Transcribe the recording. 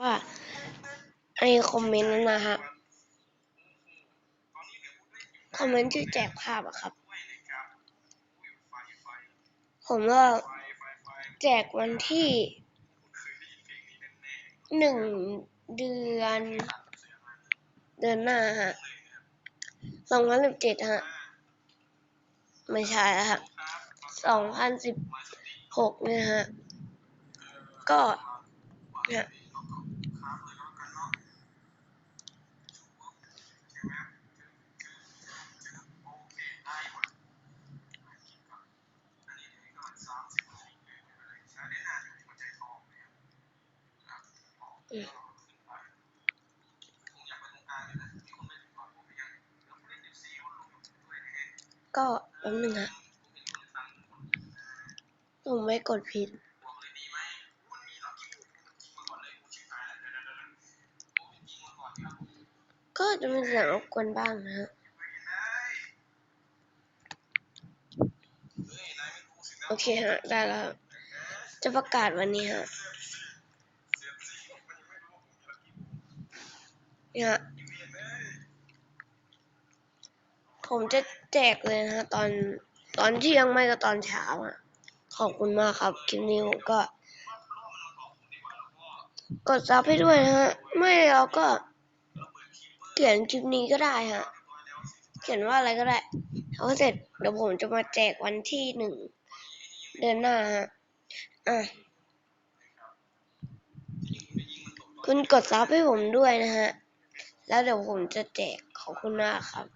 ว่าไอคอมเมนต์นั้นนะฮะ คอมเมนต์ที่แจกภาพอะครับ ผมว่าแจกวันที่หนึ่งเดือน เดือนหน้าฮะสองพันสิบเจ็ดฮะ ไม่ใช่แล้วฮะสองพันสิบหกเนี่ยฮะ ก็เนี่ย ก็แป๊บนึงฮะผมไม่กดผิด ก็จะมีเสียงรบกวนบ้างนะฮะโอเคฮะ ได้แล้วครับจะประกาศวันนี้ฮะ นี่ฮะผมจะแจกเลยนะฮะตอนตอนเที่ยงไม่ก็ตอนเช้าอะ ขอบคุณมากครับ คลิปนี้ผมก็ กดซับให้ด้วยนะฮะ ไม่เราก็ เขียนคลิปนี้ก็ได้ฮะ เขียนว่าอะไรก็ได้เอาเสร็จเดี๋ยวผมจะมาแจกวันที่หนึ่งเดือนหน้าฮะ อะ คุณกดซับให้ผมด้วยนะฮะ แล้วเดี๋ยวผมจะแจกขอบคุณมากครับ